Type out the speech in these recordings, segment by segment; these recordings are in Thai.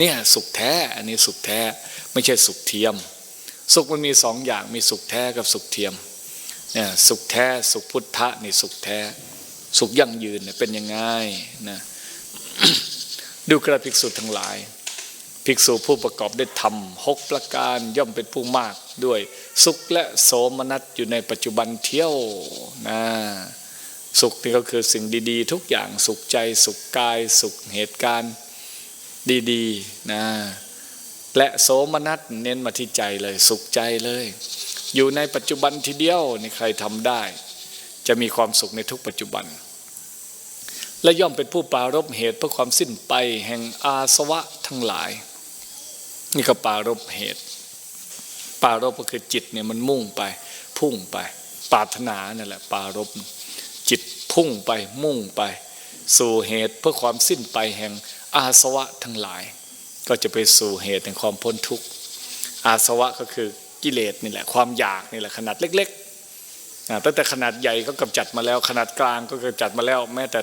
เนี่ยสุขแท้อันนี้สุขแท้ไม่ใช่สุขเทียม สุขมันมีสองอย่างมีสุขแท้กับสุขเทียมเนี่ยสุขแท้สุขพุทธะนี่สุขแท้ สุขยั่งยืนเนี่ยเป็นยังไงนะดูกระภิกษุทั้งหลาย ภิกษุผู้ประกอบด้วยธรรมหกประการย่อมเป็นผู้มากด้วย สุขและโสมนัสอยู่ในปัจจุบันเที่ยวนะสุขนี่ก็คือสิ่งดี ๆ ทุกอย่างสุขใจสุขกาย สุขเหตุการณ์ ดีๆนะและโสมนัสเน้นมาที่ใจเลยสุขใจเลย อยู่ในปัจจุบันทีเดียวนี่ใครทำได้ จะมีความสุขในทุกปัจจุบัน และย่อมเป็นผู้ปรารบเหตุเพื่อความสิ้นไปแห่งอาสวะทั้งหลาย นี่ก็ปรารบเหตุปรารบก็คือจิตเนี่ยมันมุ่งไป พุ่งไปปรารถนานั่นแหละปรารบจิตพุ่งไปมุ่งไป สู่เหตุเพื่อความสิ้นไปแห่ง อาสวะทั้งหลาย ก็จะไปสู่เหตุแห่งความพ้นทุกข์อาสวะก็คือกิเลสนี่แหละความอยากนี่แหละขนาดเล็กๆตั้งแต่ขนาดใหญ่ก็กำจัดมาแล้ว ขนาดกลางก็กำจัดมาแล้ว แม้แต่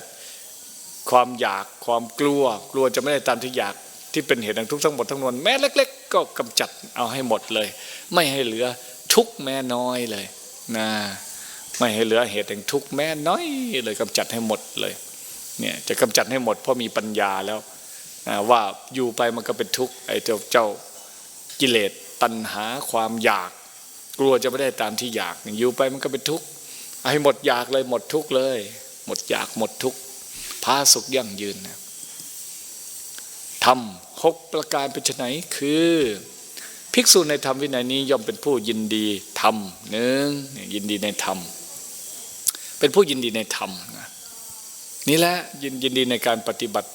ความอยากความกลัว กลัวจะไม่ได้ตามที่อยากที่เป็นเหตุแห่งทุกข์ทั้งหมดทั้งมวลแม้เล็ก ๆ ก็กำจัดเอาให้หมดเลย ไม่ให้เหลือทุกข์แม้น้อยเลยนะไม่ให้เหลือเหตุแห่งทุกข์แม้น้อยเลยกำจัดให้หมดเลย เนี่ยจะกำจัดให้หมดเพราะมีปัญญาแล้วว่าอยู่ไปมันก็เป็นทุกข์ไอ้เจ้าเจ้ากิเลสตัณหาความอยาก กลัวจะไม่ได้ตามที่อยากอยู่ไปมันก็เป็นทุกข์ให้หมดอยากเลยหมดทุกข์เลย หมดอยากหมดทุกข์พาสุขยั่งยืนนะทำหกประการเป็นไนคือภิกษุในธรรมวินัยนี้ย่อมเป็นผู้ยินดีธรรมหนึ่งยินดีในธรรม เป็นผู้ยินดีในธรรมนะ นี่แหละยินยินดีในการปฏิบัติ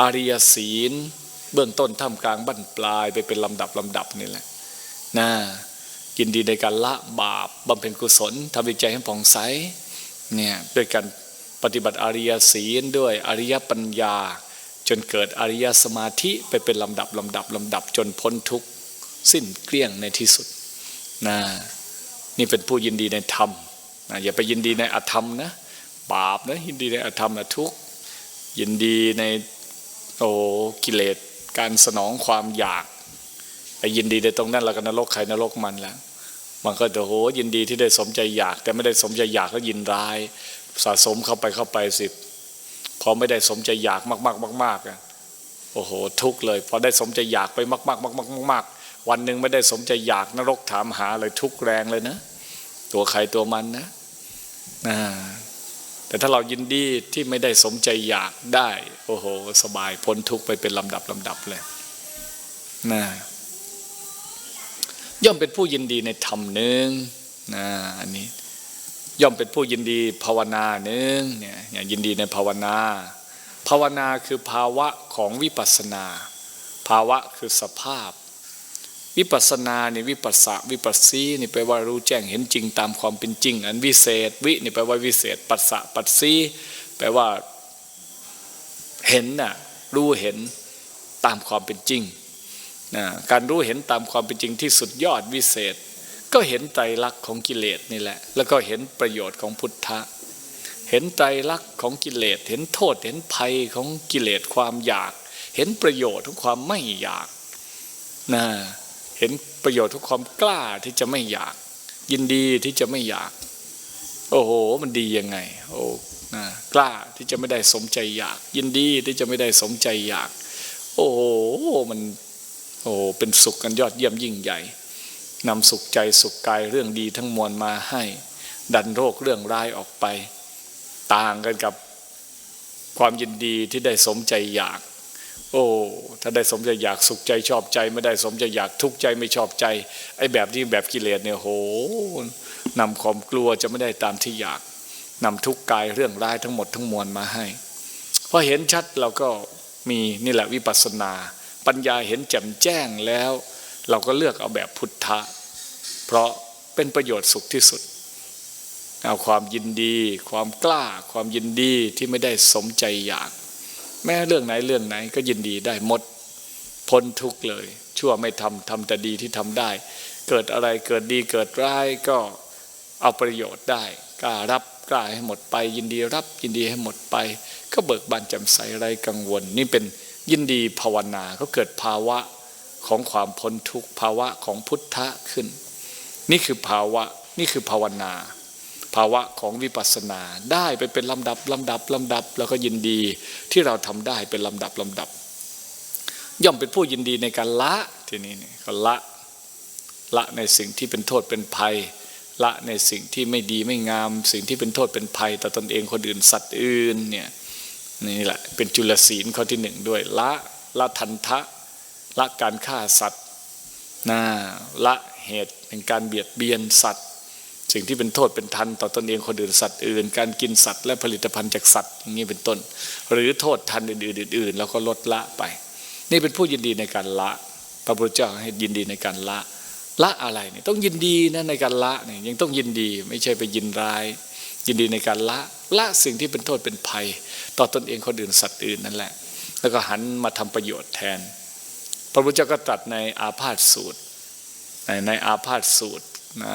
อริยศีล เบื้องต้นท่ามกลางบั้นปลายไปเป็นลำดับลำดับนี่แหละนะยินดีในการละบาปบำเพ็ญกุศลทำวิจัยให้ผ่องใสเนี่ยด้วยการปฏิบัติอริยศีลด้วยอริยปัญญา จนเกิดอริยสมาธิไปเป็นลำดับลำดับลำดับจนพ้นทุกข์สิ้นเกลี้ยงในที่สุดนะนี่เป็นผู้ยินดีในธรรมนะอย่าไปยินดีในอธรรมนะ บาปนะยินดีในอธรรมนทุกข์ยินดีในโอ้กิเลสการสนองความอยากไปยินดีในตรงนั้นเราก็นรกใครนรกมันแล้วมันก็โอ้โหยินดีที่ได้สมใจอยาก แต่ไม่ได้สมใจอยากแล้วยินร้ายสะสมเข้าไปเข้าไปสิพอไม่ได้สมใจอยากมากมากมากมากอะโอ้โห ทุกเลย พอได้สมใจอยากไปมากมากมากมากมากวันหนึ่งไม่ได้สมใจอยากนรกถามหาเลยทุกแรงเลยนะ ตัวใครตัวมันนะนะ แต่ถ้าเรายินดีที่ไม่ได้สมใจอยากได้ โอ้โห สบายพ้นทุกไปเป็นลำดับลำดับเลยนะย่อมเป็นผู้ยินดีในธรรมหนึ่งนะอันนี้ ย่อมเป็นผู้ยินดีภาวนาหนึ่งเนี่ยยินดีในภาวนา ภาวนาคือภาวะของวิปัสสนา ภาวะคือสภาพ วิปัสนานี่วิปัสสะวิปัสสีนี่แปลว่ารู้แจ้งเห็นจริงตามความเป็นจริง อันวิเศษ วินี่แปลว่าวิเศษ ปัสสะปัสสีแปลว่าเห็นน่ะรู้เห็นตามความเป็นจริงนะการรู้เห็นตามความเป็นจริงที่สุดยอดวิเศษ ก็เห็นไตรลักษณ์ของกิเลสนี่แหละ แล้วก็เห็นประโยชน์ของพุทธะ เห็นไตรลักษณ์ของกิเลส เห็นโทษเห็นภัยของกิเลสความอยาก เห็นประโยชน์ของความไม่อยากนะ เห็นประโยชน์ของความกล้าที่จะไม่อยาก ยินดีที่จะไม่อยาก โอ้โห มันดียังไง โอ้นะกล้าที่จะไม่ได้สมใจอยาก ยินดีที่จะไม่ได้สมใจอยาก โอ้โหมันโอ้เป็นสุขกันยอดเยี่ยมยิ่งใหญ่นำสุขใจสุขกายเรื่องดีทั้งมวลมาให้ ดันโรคเรื่องร้ายออกไป ต่างกันกับความยินดีที่ได้สมใจอยาก โอ้ถ้าได้สมใจอยากสุขใจชอบใจ ไม่ได้สมใจอยากทุกข์ใจไม่ชอบใจ ไอ้แบบนี้แบบกิเลสเนี่ยโหนำความกลัวจะไม่ได้ตามที่อยากนำทุกข์กายเรื่องร้ายทั้งหมดทั้งมวลมาให้พอเห็นชัดเราก็มีนี่แหละวิปัสสนา ปัญญาเห็นแจ่มแจ้งแล้ว เราก็เลือกเอาแบบพุทธะ เพราะเป็นประโยชน์สุขที่สุด เอาความยินดี ความกล้า ความยินดีที่ไม่ได้สมใจอยาก แม้เรื่องไหนเรื่องไหนก็ยินดีได้หมดพ้นทุกเลย ชั่วไม่ทำทำแต่ดีที่ทำได้ เกิดอะไรเกิดดีเกิดร้ายก็เอาประโยชน์ได้กล้ารับกล้าให้หมดไป ยินดีรับยินดีให้หมดไป ก็เบิกบานแจ่มใสไรกังวล นี่เป็นยินดีภาวนาก็เกิดภาวะของความพ้นทุกภาวะของพุทธะขึ้น นี่คือภาวะนี่คือภาวนา ภาวะของวิปัสสนาได้ไปเป็นลำดับลำดับลำดับ แล้วก็ยินดีที่เราทำได้เป็นลำดับลำดับ ย่อมเป็นผู้ยินดีในการละทีนี้เนี่ยก็ละละในสิ่งที่เป็นโทษเป็นภัย ละในสิ่งที่ไม่ดีไม่งาม สิ่งที่เป็นโทษเป็นภัย ต่อตนเองคนอื่นสัตว์อื่นเนี่ยนี่แหละเป็นจุลศีลข้อที่หนึ่งด้วยละละทันทะละการฆ่าสัตว์นะละเหตุแห่งการเบียดเบียนสัตว์ สิ่งที่เป็นโทษเป็นทันต่อตนเองคนอื่นสัตว์อื่น การกินสัตว์และผลิตภัณฑ์จากสัตว์อย่างนี้เป็นต้น หรือโทษทันอื่นๆอื่นๆแล้วก็ลดละไป นี่เป็นผู้ยินดีในการละ พระพุทธเจ้าให้ยินดีในการละ ละอะไรเนี่ยต้องยินดีนะในการละเนี่ยยังต้องยินดีไม่ใช่ไปยินร้าย ยินดีในการละละสิ่งที่เป็นโทษเป็นภัย ต่อตนเองคนอื่นสัตว์อื่นนั่นแหละ แล้วก็หันมาทำประโยชน์แทน พระพุทธเจ้าก็ตรัสในอาพาธสูตร ในในอาพาธสูตรนะ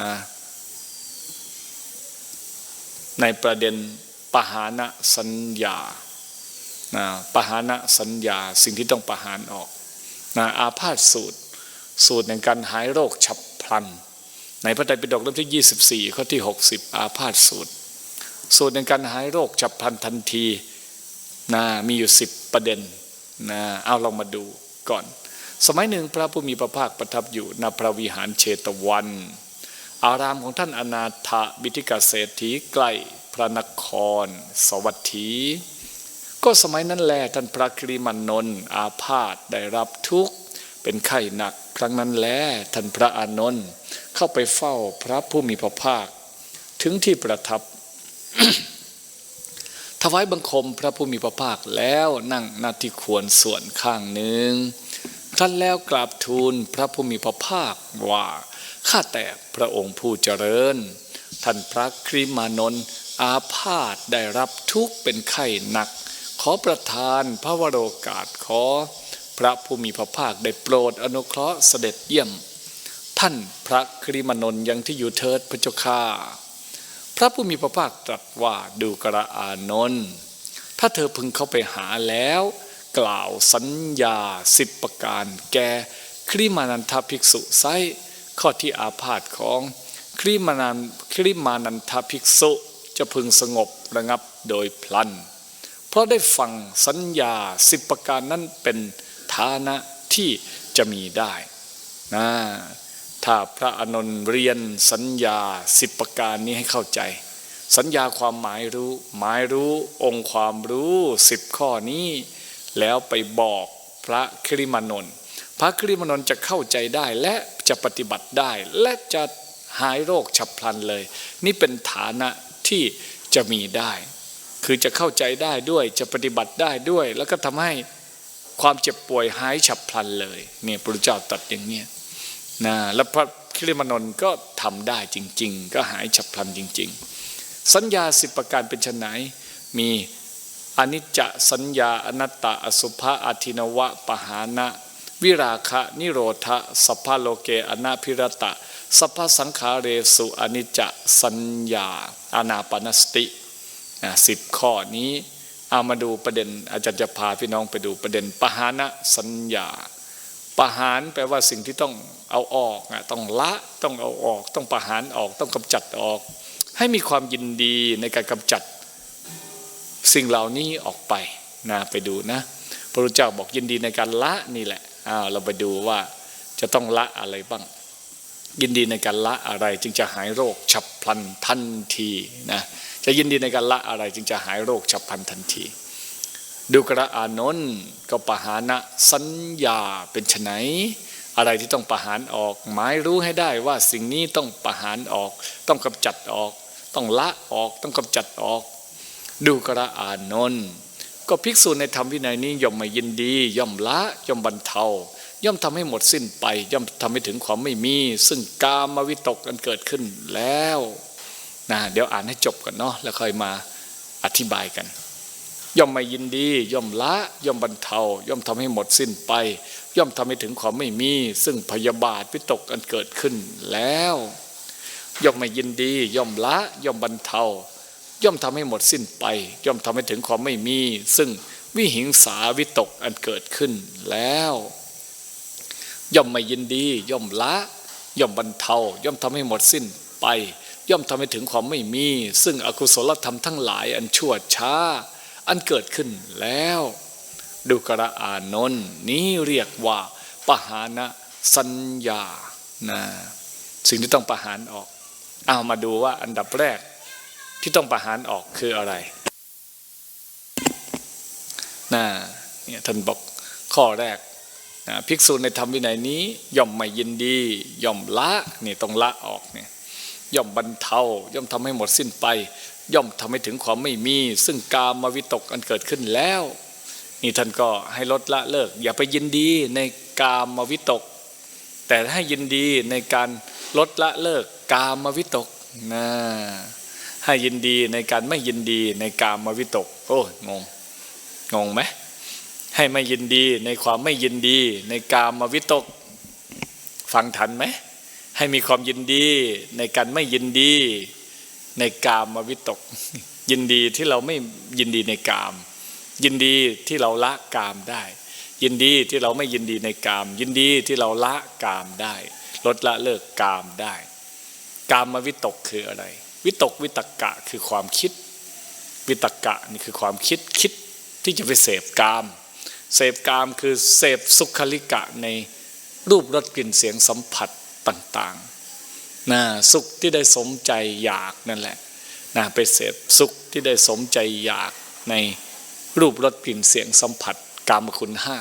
ในประเด็นปหานะสัญญาปหานะสัญญาสิ่งที่ต้องประหารออกนะอาพาธสูตร สูตรในการหายโรคฉับพลัน ในพระไตรปิฎกเล่มที่ 24 ข้อที่ 60 อาพาธสูตร สูตรในการหายโรคฉับพลันทันทีนะมีอยู่ 10 ประเด็นนะเอาลองมาดูก่อน สมัยหนึ่งพระผู้มีพระภาคประทับอยู่ณพระวิหารเชตวัน อารามของท่านอนาถบิทิกาเศรษฐีใกล้พระนคร สวัสดีก็สมัยนั้นแลท่านพระคริมันนนท์อาพาธได้รับทุกข์เป็นไข้หนัก ครั้งนั้นแลท่านพระอานนท์เข้าไปเฝ้าพระผู้มีพระภาค ถึงที่ประทับ ถวายบังคมพระผู้มีพระภาคแล้วนั่งนาที่ควรส่วนข้างหนึ่งท่านแล้วกราบทูลพระผู้มีพระภาคว่า ข้าแต่พระองค์ผู้เจริญ ท่านพระคริมานนท์อาพาธได้รับทุกข์เป็นไข้หนัก ขอประทานพระวโรกาสขอ พระผู้มีพระภาคได้โปรดอนุเคราะห์เสด็จเยี่ยม ท่านพระคริมานนท์ยังที่อยู่เทิดพระเจ้าข้าพระผู้มีพระภาคตรัสว่าดูกระอานนท์ถ้าเธอพึงเข้าไปหาแล้ว กล่าวสัญญาสิบประการแกคริมานันทภิกษุไซ ข้อที่อาพาธของคริมานันคริมานันทภิกษุจะพึงสงบระงับโดยพลัน เพราะได้ฟังสัญญาสิบประการนั้นเป็นฐานะที่จะมีได้นะถ้าพระอนนท์เรียนสัญญาสิบประการนี้ให้เข้าใจ สัญญาความหมายรู้ หมายรู้องค์ความรู้สิบข้อนี้ แล้วไปบอกพระคริมานนท์ พระคริมนนจะเข้าใจได้และจะปฏิบัติได้ และจะหายโรคฉับพลันเลย นี่เป็นฐานะที่จะมีได้ คือจะเข้าใจได้ด้วยจะปฏิบัติได้ด้วย แล้วก็ทำให้ความเจ็บป่วยหายฉับพลันเลยเนี่ยพระเจ้าตรัดอย่างเนี้ยนะแล้วพระคริมนนก็ทำได้จริง ๆ ก็หายฉับพลันจริง ๆ สัญญาสิบประการเป็นชนไหนมีอนิจจสัญญาอนัตตาอสุภะอาทินวะปหานะ วิราคะนิโรธะสัพพะโลเกอนาพิรตะ สัพพสังขาเรสุอนิจจสัญญาอานาปนสติสิบข้อนี้เอามาดูประเด็นอาจารย์จะพาพี่น้องไปดูประเด็นปหานะสัญญาปหานแปลว่าสิ่งที่ต้องเอาออกต้องละต้องเอาออก ต้องประหารออกต้องกำจัดออก ให้มีความยินดีในการกำจัดสิ่งเหล่านี้ออกไปนะไปดูนะพระพุทธเจ้าบอกยินดีในการละนี่แหละ อ้าวเราไปดูว่าจะต้องละอะไรบ้าง ยินดีในการละอะไรจึงจะหายโรคฉับพลันทันทีนะจะยินดีในการละอะไรจึงจะหายโรคฉับพลันทันที ดูกระอานนท์ก็ปหานะสัญญาเป็นไฉนอะไรที่ต้องประหารออก หมายรู้ให้ได้ว่าสิ่งนี้ต้องประหารออก ต้องกำจัดออก ต้องละออก ต้องกำจัดออก ดูกระอานนท์ ก็ภิกษุในธรรมวินัยนี้ย่อมไม่ยินดี ย่อมละย่อมบรรเทา ย่อมทำให้หมดสิ้นไป ย่อมทำให้ถึงความไม่มี ซึ่งกามวิตกกันเกิดขึ้นแล้วนะเดี๋ยวอ่านให้จบกันเนาะแล้วค่อยมาอธิบายกัน ย่อมไม่ยินดี ย่อมละ ย่อมบรรเทา ย่อมทำให้หมดสิ้นไป ย่อมทำให้ถึงความไม่มี ซึ่งพยาบาทวิตกกันเกิดขึ้นแล้ว ย่อมไม่ยินดี ย่อมละ ย่อมบรรเทา ย่อมทำให้หมดสิ้นไป ย่อมทำให้ถึงความไม่มี ซึ่งวิหิงสาวิตกอันเกิดขึ้นแล้ว ย่อมไม่ยินดี ย่อมละ ย่อมบรรเทา ย่อมทำให้หมดสิ้นไป ย่อมทำให้ถึงความไม่มี ซึ่งอกุศลธรรมทั้งหลายอันชั่วช้า อันเกิดขึ้นแล้ว ดูกระอานนท์นี้เรียกว่าปหานะสัญญานะสิ่งที่ต้องประหารออก เอามาดูว่าอันดับแรก ที่ต้องประหารออกคืออะไรนะเนี่ยท่านบอกข้อแรกนะภิกษุในธรรมวินัยนี้ ย่อมไม่ยินดี ย่อมละนี่ต้องละออกเนี่ยย่อมบรรเทาย่อมทำให้หมดสิ้นไป ย่อมทำให้ถึงความไม่มี ซึ่งกามวิตกอันเกิดขึ้นแล้ว นี่ท่านก็ให้ลดละเลิก อย่าไปยินดีในกามวิตก แต่ให้ยินดีในการลดละเลิกกามวิตกนะ ให้ยินดีในการไม่ยินดีในกามวิตก โอ้งงงงไหมให้ไม่ยินดีในความไม่ยินดีในกามวิตก ฟังทันไหมให้มีความยินดีในการไม่ยินดีในกามวิตก ยินดีที่เราไม่ยินดีในกาม ยินดีที่เราละกามได้ ยินดีที่เราไม่ยินดีในกาม ยินดีที่เราละกามได้ ลดละเลิกกามได้ กามวิตกคืออะไร วิตกวิตกะคือความคิด วิตกะนี่คือความคิดคิดที่จะไปเสพกาม เสพกามคือเสพสุขลิกะในรูปรสกลิ่นเสียงสัมผัสต่างๆนะสุขที่ได้สมใจอยากนั่นแหละนะไปเสพสุขที่ได้สมใจอยากในรูปรสกลิ่นเสียงสัมผัส กามคุณห้า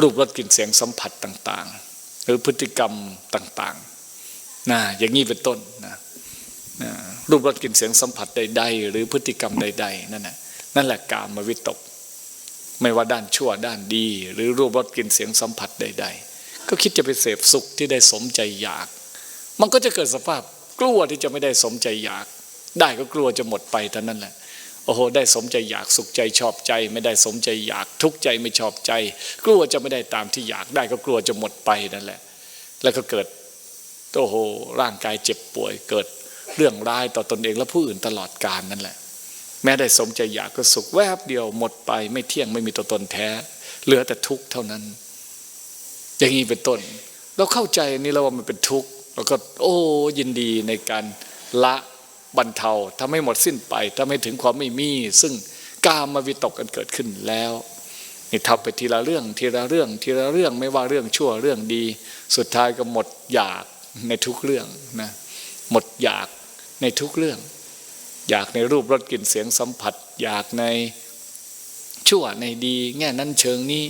รูปรสกลิ่นเสียงสัมผัสต่างๆ หรือพฤติกรรมต่างๆนะอย่างนี้เป็นต้นนะนะ รูปรสกลิ่นเสียงสัมผัสใด ๆ หรือพฤติกรรมใด ๆ นั่นแหละนั่นแหละกามวิตก ไม่ว่าด้านชั่วด้านดี หรือรูปรสกลิ่นเสียงสัมผัสใด ๆ ก็คิดจะไปเสพสุขที่ได้สมใจอยาก มันก็จะเกิดสภาพกลัวที่จะไม่ได้สมใจอยาก ได้ก็กลัวจะหมดไปเท่านั้นแหละโอ้โหได้สมใจอยากสุขใจชอบใจ ไม่ได้สมใจอยากทุกข์ใจไม่ชอบใจ กลัวจะไม่ได้ตามที่อยากได้ก็กลัวจะหมดไปนั่นแหละ แล้วก็เกิดโอ้โหร่างกายเจ็บป่วยเกิด เรื่องร้ายต่อตนเองและผู้อื่นตลอดกาลนั่นแหละ แม้ได้สมใจอยากก็สุขแวบเดียวหมดไปไม่เที่ยงไม่มีตัวตนแท้ เหลือแต่ทุกข์เท่านั้น อย่างนี้เป็นต้น เราเข้าใจนี่แล้วว่ามันเป็นทุกข์เราก็โอ้ยินดีในการละบรรเทาทำให้หมดสิ้นไปทำให้ถึงความไม่มี ซึ่งกามวิตกกันเกิดขึ้นแล้วนี่ทำไปทีละเรื่องทีละเรื่องทีละเรื่องไม่ว่าเรื่องชั่วเรื่องดี สุดท้ายก็หมดอยากในทุกเรื่องนะหมดอยาก ในทุกเรื่อง อยากในรูปรสกลิ่นเสียงสัมผัส อยากในชั่วในดี แง่นั้นเชิงนี้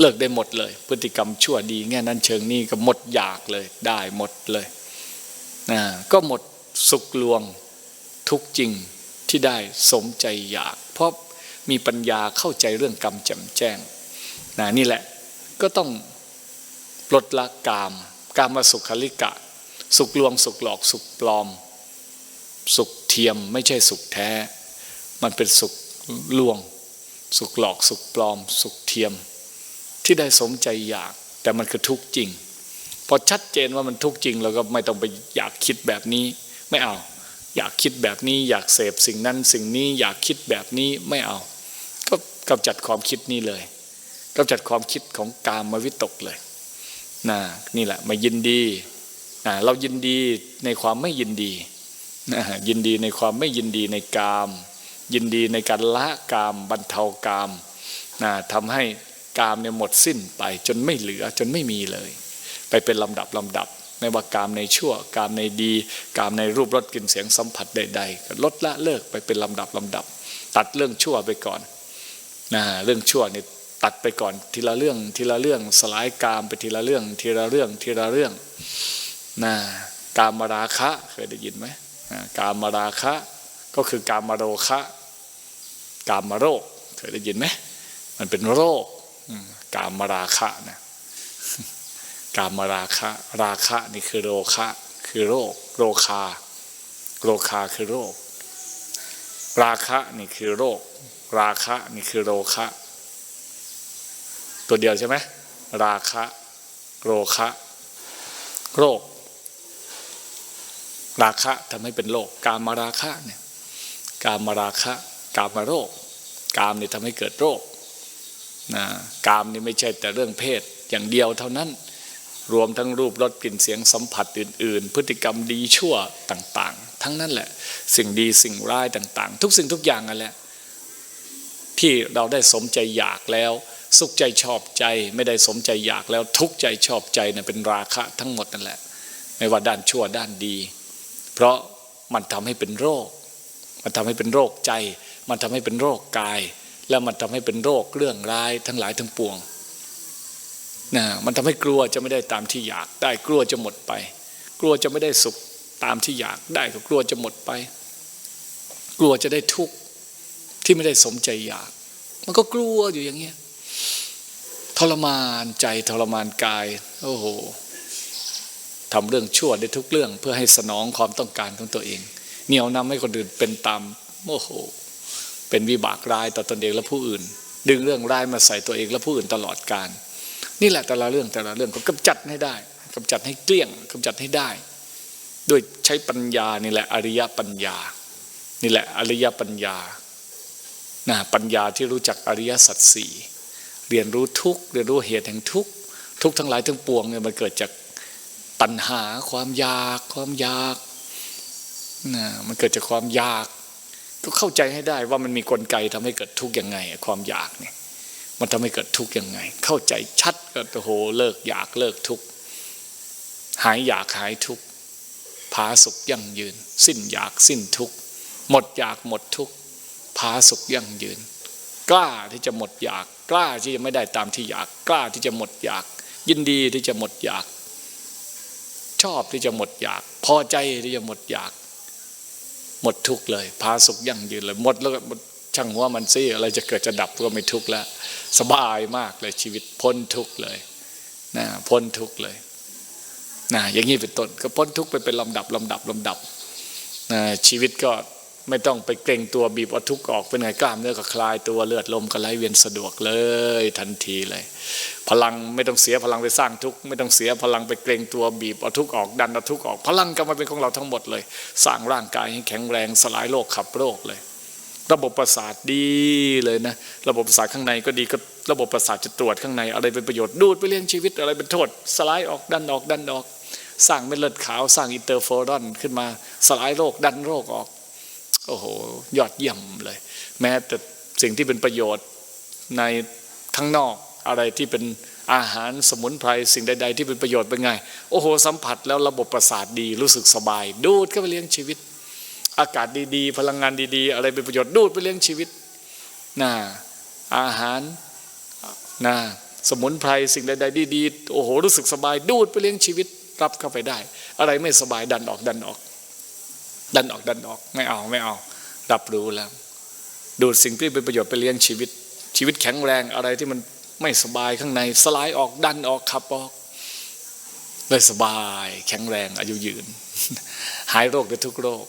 เลิกได้หมดเลย พฤติกรรมชั่วดี แง่นั้นเชิงนี้ก็หมดอยากเลยได้หมดเลยนะก็หมดสุขลวงทุกจริงที่ได้สมใจอยาก เพราะมีปัญญาเข้าใจเรื่องกรรมแจ่มแจ้งนะนี่แหละก็ต้องลดละกาม กามมาสุขลิกะ สุขลวงสุขหลอกสุขปลอม สุขเทียมไม่ใช่สุขแท้ มันเป็นสุขลวง สุขหลอกสุขปลอม สุขเทียม ที่ได้สมใจอยาก แต่มันคือทุกข์จริงพอชัดเจนว่ามันทุกข์จริงเราก็ไม่ต้องไปอยากคิดแบบนี้ ไม่เอา อยากคิดแบบนี้ อยากเสพสิ่งนั้นสิ่งนี้อยากคิดแบบนี้ไม่เอา ก็กำจัดความคิดนี้เลยกำจัดความคิดของกามวิตกเลยนะนี่แหละมายินดีนะเรายินดีในความไม่ยินดี ยินดีในความไม่ยินดีในกาม ยินดีในการละกามบรรเทากามนะทำให้กามเนี่ยหมดสิ้นไปจนไม่เหลือจนไม่มีเลย ไปเป็นลำดับลำดับไม่ว่ากามในชั่วกามในดี กามในรูปรสกลิ่นเสียงสัมผัสใดๆก็ลดละเลิกไปเป็นลำดับลำดับ ตัดเรื่องชั่วไปก่อนนะเรื่องชั่วนี่ตัดไปก่อนทีละเรื่องทีละเรื่องสลายกามไปทีละเรื่องทีละเรื่องทีละเรื่องนะกามราคะเคยได้ยินไหม กามราคะก็คือกามโรคะกามโรคเคยได้ยินไหมมันเป็นโรคกามราคะนะกามราคะราคะนี่คือโรคะคือโรคโรคาโรคาคือโรค ราคะนี่คือโรค ราคะนี่คือโรคะ ตัวเดียวใช่ไหมราคะโรคะ โรค ราคะทำให้เป็นโรคกามราคะเนี่ยกามราคะ กามโรค กามเนี่ยทำให้เกิดโรคนะกามนี่ไม่ใช่แต่เรื่องเพศอย่างเดียวเท่านั้นรวมทั้งรูปรสกลิ่นเสียงสัมผัสอื่น ๆ พฤติกรรมดีชั่วต่างๆ ทั้งนั้นแหละ สิ่งดีสิ่งร้ายต่างๆ ทุกสิ่งทุกอย่างนั่นแหละที่เราได้สมใจอยากแล้ว สุขใจชอบใจ ไม่ได้สมใจอยากแล้วทุกใจชอบใจเนี่ยเป็นราคะทั้งหมดนั่นแหละ ไม่ว่าด้านชั่วด้านดี เพราะมันทำให้เป็นโรค มันทำให้เป็นโรคใจ มันทำให้เป็นโรคกาย แล้วมันทำให้เป็นโรคเรื่องร้ายทั้งหลายทั้งปวงนะมันทำให้กลัวจะไม่ได้ตามที่อยากได้กลัวจะหมดไป กลัวจะไม่ได้สุขตามที่อยากได้ก็กลัวจะหมดไป กลัวจะได้ทุกข์ที่ไม่ได้สมใจอยาก มันก็กลัวอยู่อย่างเงี้ยทรมานใจทรมานกาย โอ้โห ทำเรื่องชั่วได้ทุกเรื่อง เพื่อให้สนองความต้องการของตัวเอง เหนี่ยวนำให้คนอื่นเป็นตามโอ้โห เป็นวิบากร้ายต่อตนเองและผู้อื่น ดึงเรื่องร้ายมาใส่ตัวเองและผู้อื่นตลอดการ นี่แหละแต่ละเรื่องแต่ละเรื่องก็กำจัดให้ได้กำจัดให้เกลี้ยงกำจัดให้ได้ โดยใช้ปัญญานี่แหละอริยปัญญา นี่แหละอริยปัญญานะปัญญาที่รู้จักอริยสัจสี่เรียนรู้ทุกเรียนรู้เหตุแห่งทุกทุกทั้งหลายทั้งปวงเนี่ยมันเกิดจาก ตัณหาความอยากความอยากนะมันเกิดจากความอยาก ก็เข้าใจให้ได้ว่ามันมีกลไกทำให้เกิดทุกข์ยังไง ความอยากเนี่ย มันทำให้เกิดทุกข์ยังไง เข้าใจชัดก็โอ้โหเลิกอยากเลิกทุกข์หายอยากหายทุกข์พาสุขยั่งยืน สิ้นอยากสิ้นทุกข์หมดอยากหมดทุกข์พาสุขยั่งยืน กล้าที่จะหมดอยาก กล้าที่จะไม่ได้ตามที่อยาก กล้าที่จะหมดอยาก ยินดีที่จะหมดอยาก ชอบที่จะหมดอยาก พอใจที่จะหมดอยาก หมดทุกเลย พาสุขยั่งยืนเลยหมดแล้วก็หมดช่างหัวมันซิอะไรจะเกิดจะดับก็ไม่ทุกข์แล้ว สบายมากเลยชีวิตพ้นทุกข์เลยนะพ้นทุกข์เลยนะอย่างนี้เป็นต้นก็พ้นทุกข์ไปเป็นลำดับลำดับลำดับนะชีวิตก็ ไม่ต้องไปเกรงตัวบีบเอาทุกออกเป็นไงกล้ามเนื้อก็คลายตัวเลือดลมก็ไหลเวียนสะดวกเลยทันทีเลย พลังไม่ต้องเสียพลังไปสร้างทุกข์ไม่ต้องเสียพลังไปเกรงตัวบีบเอาทุกออกดันเอาทุกออก พลังก็มาเป็นของเราทั้งหมดเลย สร้างร่างกายให้แข็งแรงสลายโรคขับโรคเลย ระบบประสาทดีเลยนะ ระบบประสาทข้างในก็ดีก็ระบบประสาทจะตรวจข้างในอะไรเป็นประโยชน์ดูดไปเลี้ยงชีวิตอะไรเป็นโทษ สลายออกดันออกดันออก สร้างเม็ดเลือดขาวสร้างอินเตอร์โฟรอนขึ้นมาสลายโรคดันโรคออก โอ้โห ยอดเยี่ยมเลย แม้แต่สิ่งที่เป็นประโยชน์ในข้างนอกอะไรที่เป็นอาหารสมุนไพรสิ่งใด ๆ ที่เป็นประโยชน์เป็นไง โอ้โห สัมผัสแล้วระบบประสาทดีรู้สึกสบาย ดูดเข้าไปเลี้ยงชีวิต อากาศดีๆ พลังงานดีๆ อะไรเป็นประโยชน์ดูดไปเลี้ยงชีวิตนะอาหารนะสมุนไพรสิ่งใดๆดีๆโอ้โหรู้สึกสบายดูดไปเลี้ยงชีวิตรับเข้าไปได้ อะไรไม่สบายดันออกดันออก ดันออกดันออก ไม่เอาไม่เอารับรู้แล้ว ดูดสิ่งที่เป็นประโยชน์ไปเลี้ยงชีวิต ชีวิตแข็งแรงอะไรที่มันไม่สบายข้างในสลายออกดันออกขับออกเลยสบายแข็งแรงอายุยืน หายโรคได้ทุกโรค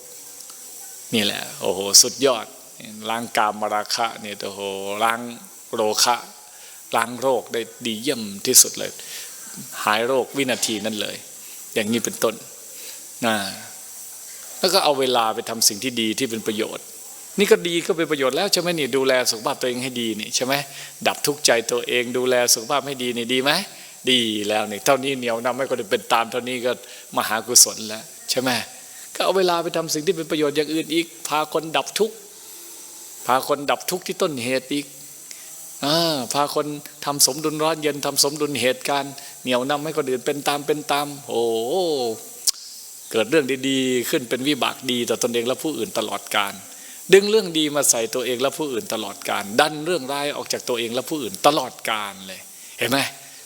นี่แหละ โอ้โห สุดยอดล้างกามมาราคะเนี่ยโอ้โหล้างโรคะล้างโรคได้ดีเยี่ยมที่สุดเลย หายโรควินาทีนั้นเลย อย่างนี้เป็นต้นนะ แล้วก็เอาเวลาไปทำสิ่งที่ดีที่เป็นประโยชน์ นี่ก็ดีก็เป็นประโยชน์แล้วใช่ไหมนี่ดูแลสุขภาพตัวเองให้ดีนี่ใช่ไหมดับทุกข์ใจตัวเองดูแลสุขภาพให้ดีนี่ดีไหมดีแล้วนี่เท่านี้เหนียวนำให้คนอื่นเป็นตามเท่านี้ก็มหากุศลแล้วใช่ไหมก็เอาเวลาไปทำสิ่งที่เป็นประโยชน์อย่างอื่นอีก พาคนดับทุกข์พาคนดับทุกข์ที่ต้นเหตุอีกอพาคนทำสมดุลร้อนเย็นทำสมดุลเหตุการณ์เหนียวนำให้คนอื่นเป็นตามเป็นตาม โอ้ เกิดเรื่องดีๆ ขึ้นเป็นวิบากดีต่อตนเองและผู้อื่นตลอดการดึงเรื่องดีมาใส่ตัวเองและผู้อื่นตลอดการ ดันเรื่องร้ายออกจากตัวเองและผู้อื่นตลอดการเลย เห็นไหม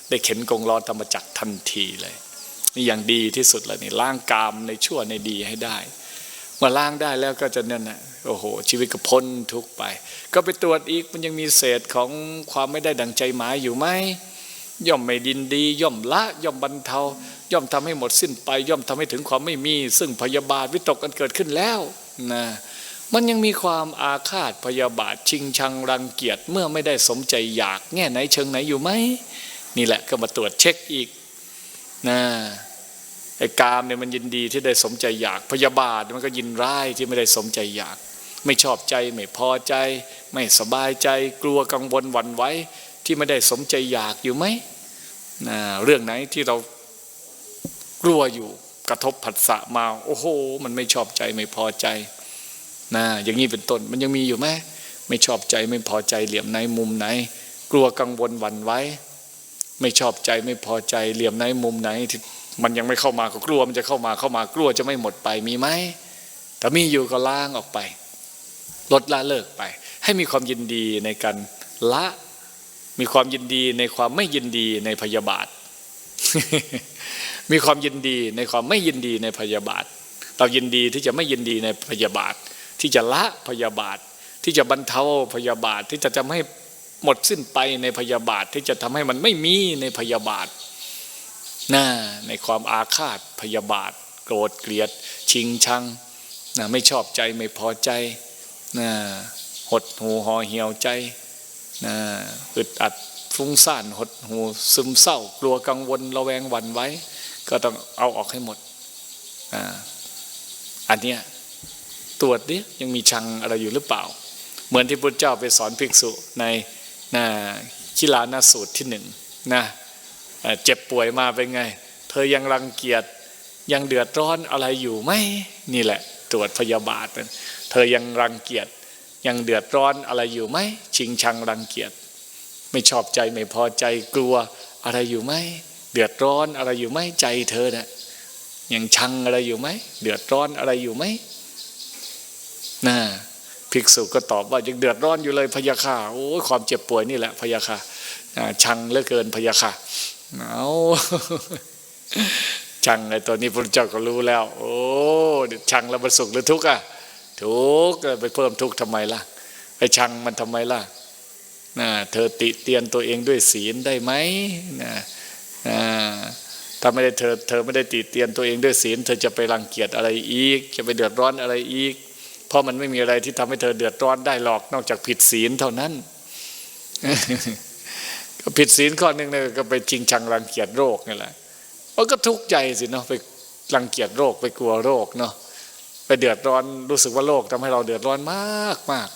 ได้เข็นกงล้อธรรมจักรทันทีเลยนี่อย่างดีที่สุดเลยนี่ล้างกามในชั่วในดีให้ได้เมื่อล้างได้แล้วก็จะนั่นนะโอ้โห ชีวิตก็พ้นทุกไป ก็ไปตรวจอีกมันยังมีเศษของความไม่ได้ดังใจหมายอยู่ไหม ย่อมไม่ดินดี ย่อมละ ย่อมบรรเทา ย่อมทำให้หมดสิ้นไป ย่อมทำให้ถึงความไม่มี ซึ่งพยาบาทวิตกกันเกิดขึ้นแล้วนะมันยังมีความอาฆาตพยาบาทชิงชังรังเกียจเมื่อไม่ได้สมใจอยากแง่ไหนเชิงไหนอยู่ไหมนี่แหละก็มาตรวจเช็คอีกนะไอ้กามเนี่ยมันยินดีที่ได้สมใจอยาก พยาบาทมันก็ยินร้ายที่ไม่ได้สมใจอยาก ไม่ชอบใจไม่พอใจ ไม่สบายใจ กลัวกังวลหวั่นไหว ที่ไม่ได้สมใจอยากอยู่ไหมนะเรื่องไหนที่เรากลัวอยู่กระทบผัสสะมา โอ้โห มันไม่ชอบใจไม่พอใจนะอย่างนี้เป็นต้นมันยังมีอยู่ไหมไม่ชอบใจไม่พอใจเหลี่ยมไหนมุมไหน กลัวกังวลหวั่นไหวไม่ชอบใจไม่พอใจเหลี่ยมไหนมุมไหนที่มันยังไม่เข้ามาก็กลัวมันจะเข้ามาเข้ามากลัวจะไม่หมดไปมีไหมถ้ามีอยู่ก็ล้างออกไป ลดละเลิกไป ให้มีความยินดีในการละ มีความยินดีในความไม่ยินดีในพยาบาท มีความยินดีในความไม่ยินดีในพยาบาท เรายินดีที่จะไม่ยินดีในพยาบาท ที่จะละพยาบาท ที่จะบรรเทาพยาบาท ที่จะทำให้หมดสิ้นไปในพยาบาท ที่จะทำให้มันไม่มีในพยาบาทน่าในความอาฆาตพยาบาท โกรธเกลียด ชิงชังนะไม่ชอบใจไม่พอใจนะหดหูห่อเหี่ยวใจ อึดอัดฟุ้งซ่านหดหูซึมเศร้า กลัวกังวลระแวงหวั่นไหวก็ต้องเอาออกให้หมดอันเนี้ยตรวจดิยังมีชังอะไรอยู่หรือเปล่า เหมือนที่พระเจ้าไปสอนภิกษุในนะคิลานาสูตรที่หนึ่งนะเจ็บป่วยมาเป็นไง เธอยังรังเกียจยังเดือดร้อนอะไรอยู่ไหมนี่แหละ ตรวจพยาบาทเธอยังรังเกียจ ยังเดือดร้อนอะไรอยู่ไหมชิงชังรังเกียจไม่ชอบใจไม่พอใจกลัวอะไรอยู่ไหมเดือดร้อนอะไรอยู่ไหมใจเธอเนะ่ยยังชังอะไรอยู่ไหมเดือดร้อนอะไรอยู่ไหมน่าภิกษุก็ตอบว่ายังเดือดร้อนอยู่เลยพยาค่ะโอ้ความเจ็บป่วยนี่แหละพยาค่ะอ่าชังเหลือเกินพยาค่ะเอาชังไอ้ตัวนี้พระเจ้าก็รู้แล้ว โอ้ชังแล้วมันสุขหรือทุกข์อะ ทุกข์ไปเพิ่มทุกข์ทำไมล่ะ ไปชังมันทำไมล่ะนะเธอติเตียนตัวเองด้วยศีลได้ไหมนะนะถ้าไม่ได้เธอเธอไม่ได้ติเตียนตัวเองด้วยศีล เธอจะไปรังเกียจอะไรอีก จะไปเดือดร้อนอะไรอีก เพราะมันไม่มีอะไรที่ทำให้เธอเดือดร้อนได้หรอก นอกจากผิดศีลเท่านั้น ก็ผิดศีลข้อหนึ่งเนี่ยก็ไปจริงชังรังเกียจโรคนี่แหละมันก็ทุกข์ใจสิเนาะไปรังเกียจโรคไปกลัวโรคเนาะ ไปเดือดร้อนรู้สึกว่าโรคทำให้เราเดือดร้อนมากมาก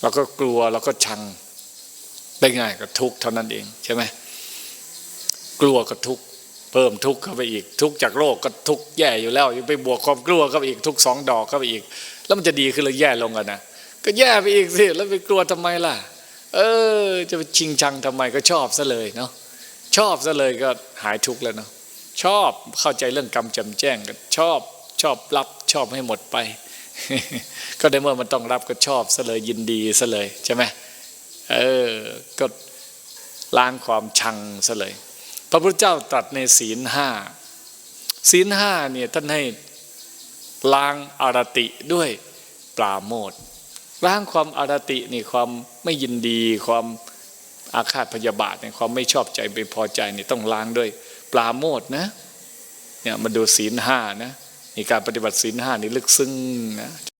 เราก็กลัวเราก็ชังได้ง่ายก็ทุกข์เท่านั้นเองใช่ไหมกลัวก็ทุกข์เพิ่มทุกข์เข้าไปอีก ทุกข์จากโรคก็ทุกข์แย่อยู่แล้วยังไปบวกความกลัวเข้าไปอีกทุกสองดอกเข้าไปอีก แล้วมันจะดีขึ้นหรือแย่ลงกันนะก็แย่ไปอีกสิแล้วไปกลัวทำไมล่ะ เออ จะไปชิงชังทำไมก็ชอบซะเลยเนาะชอบซะเลยก็หายทุกข์แล้วเนาะชอบเข้าใจเรื่องกรรมจำแจ้งก็ชอบชอบรับ ชอบให้หมดไป ก็ในเมื่อมันต้องรับก็ชอบซะเลยยินดีซะเลยใช่ไหมเออก็ล้างความชังซะเลย พระพุทธเจ้าตรัสในศีลห้าศีลห้าเนี่ยท่านให้ล้างอารติด้วยปราโมทล้างความอารตินี่ความไม่ยินดี ความอาฆาตพยาบาทเนี่ยความไม่ชอบใจไม่พอใจนี่ต้องล้างด้วยปราโมทนะเนี่ยมาดูศีลห้านะ นี่การปฏิบัติศีลห้านี่ลึกซึ้งนะ